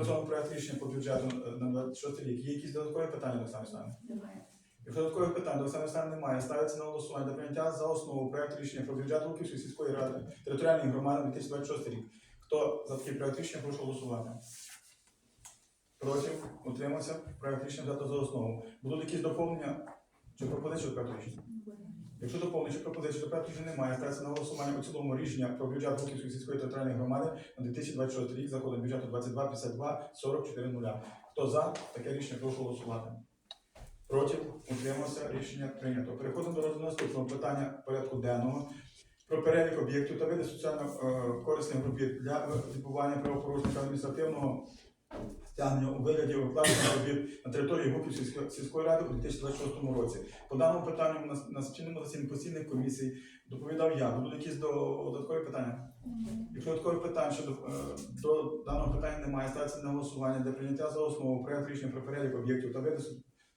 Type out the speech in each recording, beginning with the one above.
напрацьований проект рішення по бюджету е, на 26 рік. Є якісь додаткові питання, Олександр Олександрович? Немає. Якщо додаткових питань до Олександра Олександровича немає, ставиться на голосування для прийняття за основу проект рішення про бюджет Луківської сільської ради територіальної громади на 2026 рік. Хто за такий проект рішення, прошу голосувати. Проти? Утримався? Проект рішення взято за основу. Будуть якісь доповнення чи пропозиції до проекту рішення? Якщо доповнень чи пропозиції до проекту рішення немає, ставиться на голосування у цілому рішення про бюджет Луківської сільської територіальної громади на 2026 рік за кодом бюджету 22 52 44 0. Хто за таке рішення, прошу голосувати. Проти? Утримався. Рішення прийнято. Переходимо до розгляду наступного питання порядку денного. Про перелік об'єктів та види соціально е, корисних робіт для відбування правопорушника адміністративного стягнення у вигляді викладення робіт на території Гуківської сільської- ради у 2026 році. По даному питанню на, на спільному засіданні постійних комісій доповідав я. Будуть якісь до- додаткові питання? Якщо додаткових питань щодо е, до даного питання немає, ставиться на голосування для прийняття за основу проект рішення про перелік об'єктів та види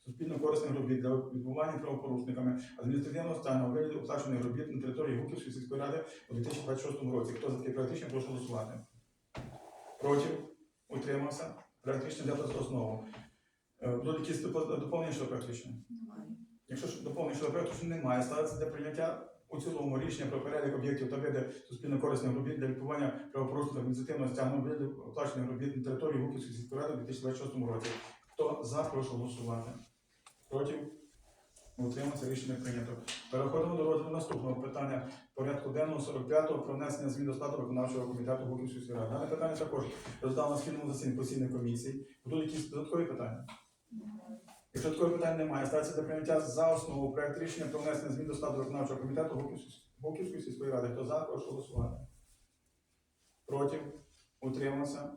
суспільно корисних робіт для відбування правопорушниками адміністративного стану у вигляді оплачених робіт на території Гуківської сільської ради у 2026 році. Хто за проект рішення, прошу голосувати. Проти? Утримався? Рішення взято за основу. Е, Будуть якісь доповнення щодо проекту? Немає. Якщо ж доповнення щодо проекту немає, ставиться для прийняття у цілому рішення про перелік об'єктів та види суспільно корисних робіт для відбування правопорушень адміністративного стягнення видів оплачених робіт на території Гуківської сільської ради у 2026 році. Хто за, прошу голосувати. Проти? Утримався, рішення прийнято. Переходимо до розгляду наступного питання порядку денного 45-го про внесення змін до складу виконавчого комітету сільської ради. Дане питання також роздано на спільному засіданні постійної комісії. Будуть якісь додаткові питання? Якщо такого питань немає, ставиться для прийняття за основу проект рішення про внесення змін до складу виконавчого комітету Гуківської- сільської ради. Хто за, прошу голосувати. Проти? Утримався.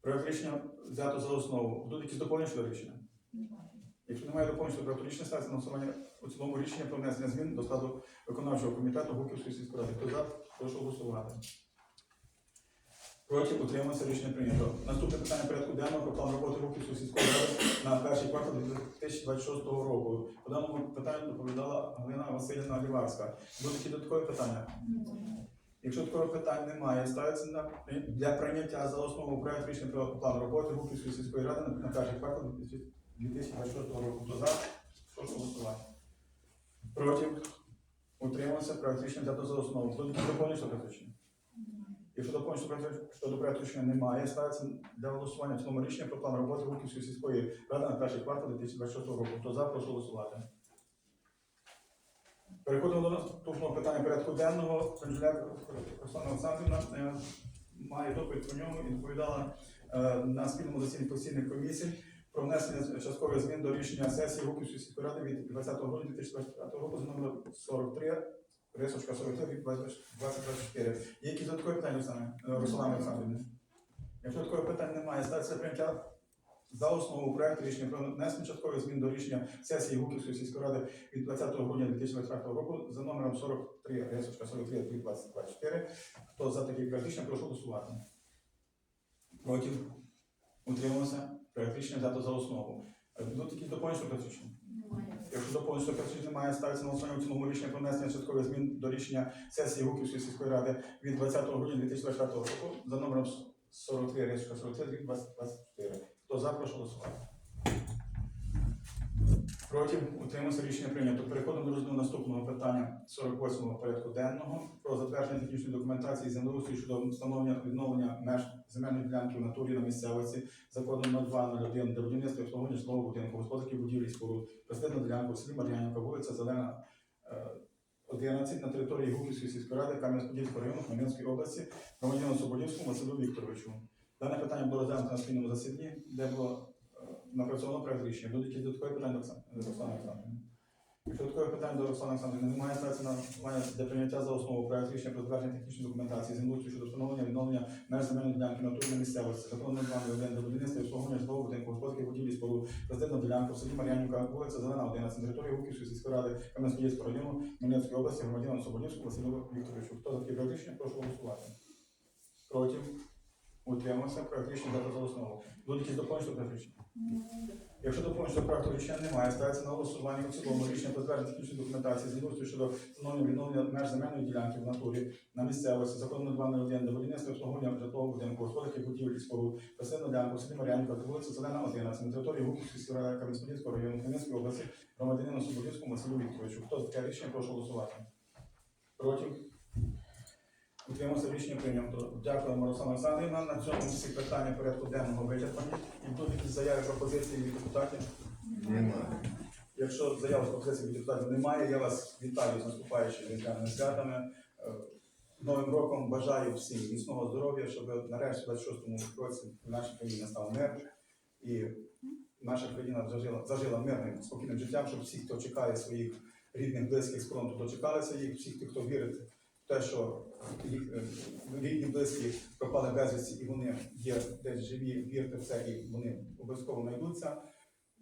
Проект рішення взято за основу. Будуть якісь доповнення щодо рішення? Немає. Якщо немає доповнень щодо проекту рішення, ставиться голосування у цілому рішення про внесення змін до складу виконавчого комітету Гуківської сільської ради. Хто за, прошу голосувати. Проти утримався рішення прийнято. Наступне питання порядку денного про план роботи Гуківської сільської ради на перший квартал 2026 року. По даному питанню доповідала Галина Васильівна Ліварська. Будуть які додаткові питання? Якщо такого питань немає, ставиться на для прийняття за основу проект рішення про план роботи Гуківської сільської ради на перший квартал 2026 року. Хто за? Прошу голосувати. Проти? Утримався. Проект рішення взято за основу. Хто рішення? Немає. Якщо доповнення щодо проекту- рішення немає, ставиться для голосування в цілому рішення про план роботи Гуківської сільської ради на перший квартал 2026 року. Хто за? Прошу голосувати. Переходимо до наступного питання порядку денного. Конжеляк Руслана Олександрівна е, має доповідь про ньому і доповідала е, на спільному засіданні постійних комісій про внесення часткових змін до рішення сесії Гуківської сільської ради від 20 грудня 2025 року за номером 43, рисочка 43 від 2024. Є додаткові питання, Олександр? Е, Руслана Олександрівна? Якщо додаткових питань немає, ставиться прийняття за основу проекту рішення про внесення часткових змін до рішення сесії Гуківської сільської ради від 20 грудня 2024 року за номером 43, рисочка 43 від 2024. Хто за такий проект рішення, прошу голосувати. Проти? Утримався. Рішення взято за основу. Будуть якісь доповнення що практично? Немає. Якщо доповнення до практично немає, ставиться на основі цілому рішення про внесення часткових змін до рішення сесії Гуківської сільської ради від 20 грудня 2024 року за номером 43, рисочка 43 від 2024. Хто за, прошу голосувати. Проти утримався рішення прийнято. Переходимо до розгляду наступного питання 48-го порядку денного про затвердження технічної документації землеустрою щодо встановлення відновлення меж земельної ділянки в натурі на місцевості законом 0201 для будівництва і обслуговування житлового будинку, господарських будівлі споруд, присадибна ділянка в селі Мар'янівка, вулиця Зелена, е, 11 на території Гуківської сільської ради Кам'янець-Подільського району Хмельницької області громадянину Соболівському Василю Вікторовичу. Дане питання було розглянуто на спільному засіданні, де було е, напрацьовано проект рішення. Будуть якісь додаткові питання до Оксан- до Руслана Олександрівни? Якщо додаткових питань до Руслана Олександрівни немає, ставиться на голосування для прийняття за основу проект рішення про затвердження технічної документації землеустрою щодо встановлення відновлення меж земельної ділянки натурної місцевості, законом 201 для будівництва і обслуговування житлового будинку, господарських будівлі споруд, президентна ділянка в селі Мар'янівка, вулиця Зелена, 11, на території Гуківської сільської ради Кам'янець-Подільського району Хмельницької області, громадянину Соболівському Василю Вікторовичу. Хто за таке проект рішення, прошу голосувати. Проти? Утримався. Проект рішення взято за основу. Будуть якісь доповнення до проекту рішення? Якщо доповнення до проекту рішення немає, ставиться на голосування у цілому рішення затвердження технічної документації з щодо встановлення відновлення меж земельної ділянки в натурі на місцевості закону 201 до будівництва обслуговування житлового будинку, господарських будівель і споруд, посильну ділянку селі Мар'янівка, та вулиця Зелена 11, на території Гуківської сільради Кам'янського району Кам'янської області, громадянину Суботівському Василю Вікторовичу. Хто за таке рішення, прошу голосувати. Проти? Утримався рішення прийнято. Дякуємо, Руслана Олександрівна. На цьому всі питання порядку денного вичерпані. І будуть якісь заяви пропозиції від депутатів. Немає. Якщо заяв з пропозицій від депутатів немає, я вас вітаю з наступаючими різдвяними святами. Е, Новим роком бажаю всім міцного здоров'я, щоб нарешті в 26-му році в нашій країні настав мир і наша країна зажила, зажила мирним, спокійним життям, щоб всі, хто чекає своїх рідних, близьких з фронту, дочекалися їх, всі, хто вірить те, що їх е, рідні, близькі пропали безвісті і вони є десь живі, вірте в це, і вони обов'язково знайдуться.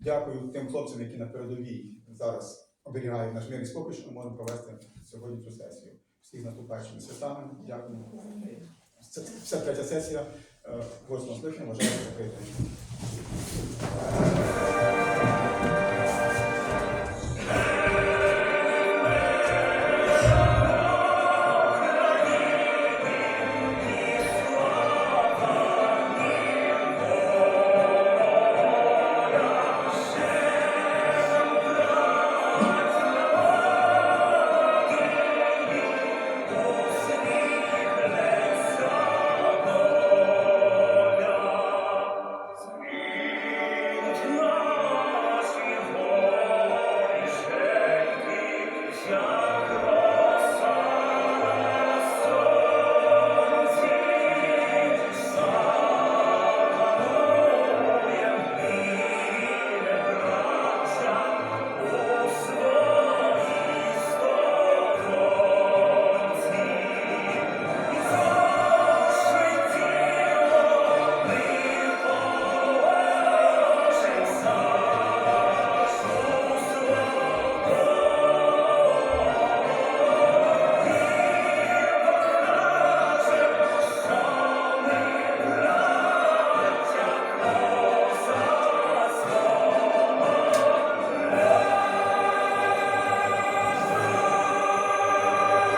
Дякую тим хлопцям, які на передовій зараз оберігають наш мир і спокій, що ми можемо провести сьогодні цю сесію. Всіх наступаючими святами. Дякую. Це вся третя сесія е, восьмого скликання вважаю закритою.